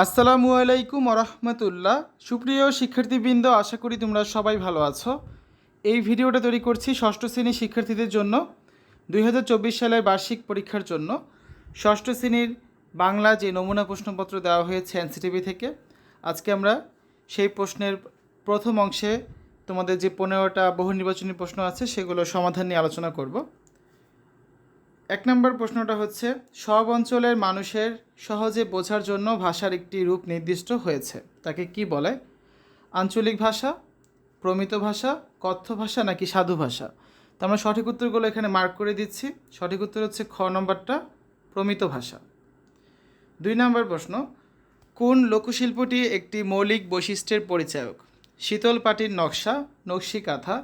আসসালামু আলাইকুম রহমতুল্লাহ সুপ্রিয় শিক্ষার্থীবৃন্দ, আশা করি তোমরা সবাই ভালো আছো। এই ভিডিওটা তৈরি করছি ষষ্ঠ শ্রেণির শিক্ষার্থীদের জন্য, দুই হাজার চব্বিশ সালের বার্ষিক পরীক্ষার জন্য। ষষ্ঠ শ্রেণির বাংলা যে নমুনা প্রশ্নপত্র দেওয়া হয়েছে এনসিটিভি থেকে, আজকে আমরা সেই প্রশ্নের প্রথম অংশে তোমাদের যে পনেরোটা বহু নির্বাচনী প্রশ্ন আছে, সেগুলো সমাধান নিয়ে আলোচনা করব। এক নম্বর প্রশ্নটা হচ্ছে, সব অঞ্চলের মানুষের সহজে বোঝার জন্য ভাষার একটি রূপ নির্দিষ্ট হয়েছে। তাকে কি বলে? আঞ্চলিক ভাষা, প্রমিত ভাষা, কথ্য ভাষা নাকি সাধু ভাষা? তো আমরা সঠিক উত্তরগুলো এখানে মার্ক করে দিচ্ছি। সঠিক উত্তর হচ্ছে খ নম্বরটা, প্রমিত ভাষা। দুই নম্বর প্রশ্ন, কোন লোকশিল্পটি একটি মৌলিক বৈশিষ্ট্যের পরিচায়ক? শীতল পাটির নকশা, নকশি কাঁথা,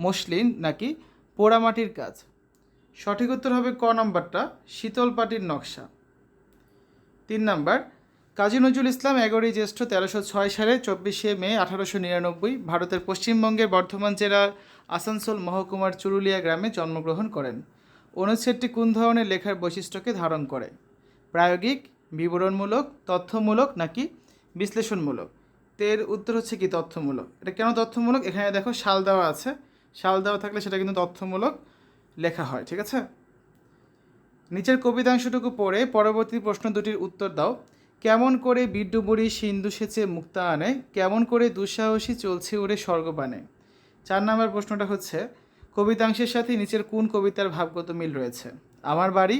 মসলিন নাকি পোড়ামাটির কাজ? সঠিক উত্তর হবে ক নম্বরটা, শীতল পাটির নকশা। তিন নম্বর, কাজী নজরুল ইসলাম এগারোই জ্যৈষ্ঠ তেরোশো ছয় সালে চব্বিশে মে আঠারোশো নিরানব্বই ভারতের পশ্চিমবঙ্গের বর্ধমান জেলার আসানসোল মহকুমার চুরুলিয়া গ্রামে জন্মগ্রহণ করেন। অনুচ্ছেদটি কোন ধরনের লেখার বৈশিষ্ট্যকে ধারণ করে? প্রায়োগিক, বিবরণমূলক, তথ্যমূলক নাকি বিশ্লেষণমূলক? তের উত্তর হচ্ছে কি, তথ্যমূলক। এটা কেন তথ্যমূলক? এখানে দেখো, শাল দেওয়া আছে। শাল দেওয়া থাকলে সেটা কিন্তু তথ্যমূলক। লেখা হয়, ঠিক আছে? নিচের কবিতাংশটুকু পড়ে পরবর্তী প্রশ্ন দুটির উত্তর দাও। কেমন করে বিড্ডুবুড়ি সিন্ধু সেচে মুক্তা আনে? কেমন করে দুঃসাহসী চলছে ওরে স্বর্গবানে চার নম্বর প্রশ্নটা হচ্ছে, কবিতাংশের সাথে নিচের কোন কবিতার ভাবগত মিল রয়েছে? আমার বাড়ি,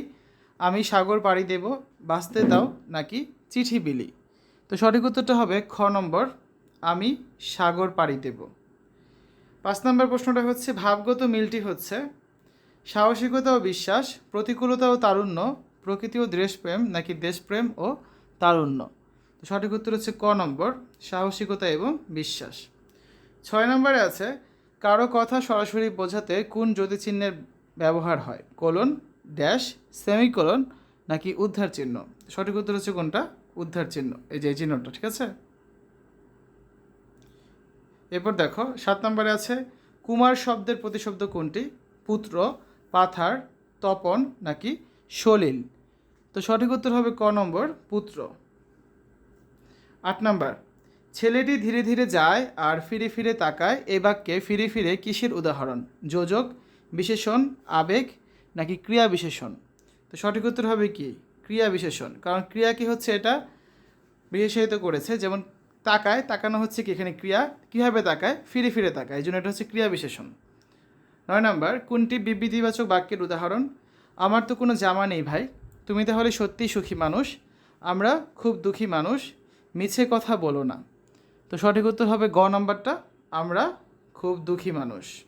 আমি সাগর পাড়ি দেব, বাঁচতে দাও নাকি চিঠি বিলি? তো সঠিক উত্তরটা হবে খ নম্বর, আমি সাগর পাড়ি দেব। পাঁচ নম্বর প্রশ্নটা হচ্ছে, ভাবগত মিলটি হচ্ছে সাহসিকতা ও বিশ্বাস, প্রতিকূলতা ও তারুণ্য, প্রকৃতি ও দেশপ্রেম নাকি দেশপ্রেম ও তারুণ্য? তো সঠিক উত্তর হচ্ছে ক নম্বর, সাহসিকতা এবং বিশ্বাস। ছয় নম্বরে আছে, কারও কথা সরাসরি বোঝাতে কোন জ্যোতি চিহ্নের ব্যবহার হয়? কোলন, ড্যাশ, সেমিকোলন নাকি উদ্ধার চিহ্ন? সঠিক উত্তর হচ্ছে কোনটা? উদ্ধার চিহ্ন। এই যে, এই চিহ্নটা, ঠিক আছে? এরপর দেখো, সাত নম্বরে আছে, কুমার শব্দের প্রতিশব্দ কোনটি? পুত্র পাথার, তপন নাকি সলিল? তো সঠিক উত্তর হবে ক নম্বর, পুত্র। আট নম্বর, ছেলেটি ধীরে ধীরে যায় আর ফিরে ফিরে তাকায়। এ বাক্যে ফিরে ফিরে কিসের উদাহরণ? যোজক, বিশেষণ, আবেগ নাকি ক্রিয়া বিশেষণ? তো সঠিক উত্তর হবে কি? ক্রিয়া বিশেষণ। কারণ ক্রিয়া কি হচ্ছে এটা? বিশেষায়িত করেছে। যেমন তাকায়, তাকানো হচ্ছে কি এখানে ক্রিয়া? কীভাবে তাকায়? ফিরে ফিরে তাকায়। এই জন্য এটা হচ্ছে ক্রিয়া বিশেষণ। নয় নাম্বার, কোনটি বিবৃতিবাচক বাক্যের উদাহরণ? আমার তো কোনো জামা নেই ভাই। তুমি তাহলে সত্যিই সুখী মানুষ। আমরা খুব দুঃখী মানুষ। মিছে কথা বলো না। তো সঠিক উত্তর হবে গ নম্বরটা, আমরা খুব দুঃখী মানুষ।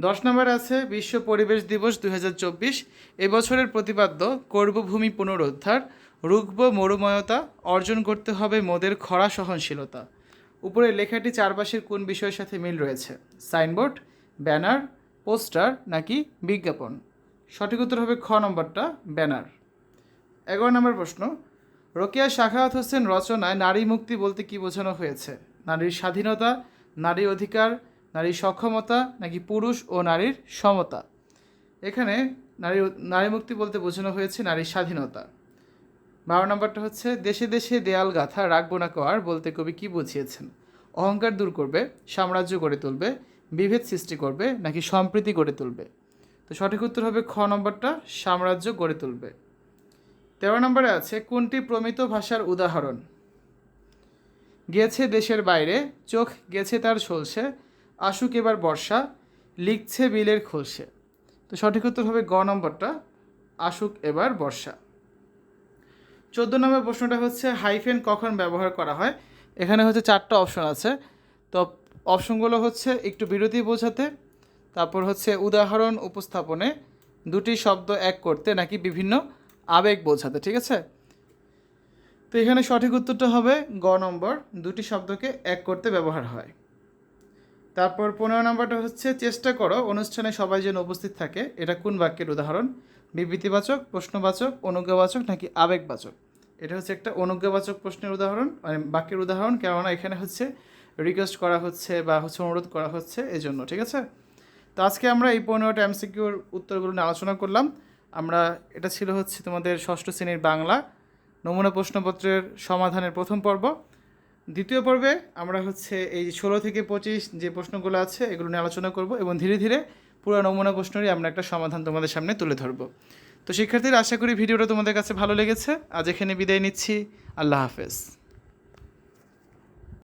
দশ নম্বর আছে, বিশ্ব পরিবেশ দিবস দু হাজার চব্বিশ। এবছরের প্রতিপাদ্য, কর্মভূমি পুনরুদ্ধার, রুগ্ব মরুময়তা অর্জন করতে হবে মোদের খরা সহনশীলতা। উপরে লেখাটি চারপাশের কোন বিষয়ের সাথে মিল রয়েছে? সাইনবোর্ড ব্যানার, পোস্টার নাকি বিজ্ঞাপন? সঠিক উত্তর হবে খ নম্বরটা, ব্যানার। এগারো নম্বর প্রশ্ন। রোকেয়া শাখাওয়াত হোসেন রচনায় নারী মুক্তি বলতে কি বোঝানো হয়েছে? নারীর স্বাধীনতা, নারী অধিকার, নারীর সক্ষমতা নাকি পুরুষ ও নারীর সমতা? এখানে নারী নারী মুক্তি বলতে বোঝানো হয়েছে নারীর স্বাধীনতা। বারো নম্বরটা হচ্ছে, দেশে দেশে দেয়াল গাথা রাখব না বলতে কবি কি বুঝিয়েছেন? অহংকার দূর করবে, সাম্রাজ্য গড়ে তুলবে বিভেদ সৃষ্টি করবে নাকি সম্প্রীতি গড়ে তুলবে? তো সঠিক উত্তর হবে খ নম্বরটা, সাম্রাজ্য গড়ে তুলবে। তেরো নম্বরে আছে, কোনটি প্রমিত ভাষার উদাহরণ? গেছে দেশের বাইরে, চোখ গেছে তার ঝলসে আসুক এবার বর্ষা, লিখছে বিলের খোলসে। তো সঠিক উত্তর হবে গ নম্বরটা, আসুক এবার বর্ষা। চোদ্দ নম্বর প্রশ্নটা হচ্ছে, হাইফেন কখন ব্যবহার করা হয়? এখানে হচ্ছে চারটা অপশন আছে। তো অপশনগুলো হচ্ছে একটু বিরতি বোঝাতে, তারপর হচ্ছে উদাহরণ উপস্থাপনে দুটি শব্দ এক করতে নাকি বিভিন্ন আবেগ বোঝাতে, ঠিক আছে? তো এখানে সঠিক উত্তরটা হবে গ নম্বর, দুটি শব্দকে এক করতে ব্যবহার হয়। তারপর পনেরো নম্বরটা হচ্ছে চেষ্টা করো অনুষ্ঠানে সবাই যেন উপস্থিত থাকে, এটা কোন বাক্যের উদাহরণ? বিবৃতিবাচক, প্রশ্নবাচক, অনুজ্ঞাবাচক নাকি আবেগবাচক? এটা হচ্ছে একটা অনুজ্ঞাবাচক প্রশ্নের উদাহরণ মানে বাক্যের উদাহরণ, কেননা এখানে হচ্ছে রিকোয়েস্ট করা হচ্ছে বা হচ্ছে অনুরোধ করা হচ্ছে এই জন্য ঠিক আছে? তো আজকে আমরা এই পনেরোটা এমসিকিউর উত্তরগুলো নিয়ে আলোচনা করলাম। আমরা, এটা ছিল হচ্ছে তোমাদের ষষ্ঠ শ্রেণির বাংলা নমুনা প্রশ্নপত্রের সমাধানের প্রথম পর্ব। দ্বিতীয় পর্বে আমরা হচ্ছে এই ষোলো থেকে পঁচিশ যে প্রশ্নগুলো আছে, এগুলো নিয়ে আলোচনা করব এবং ধীরে ধীরে পুরো নমুনা প্রশ্নেরই আমরা একটা সমাধান তোমাদের সামনে তুলে ধরবো। তো শিক্ষার্থীরা, আশা করি ভিডিওটা তোমাদের কাছে ভালো লেগেছে। আজ এখানে বিদায় নিচ্ছি। আল্লাহ হাফেজ।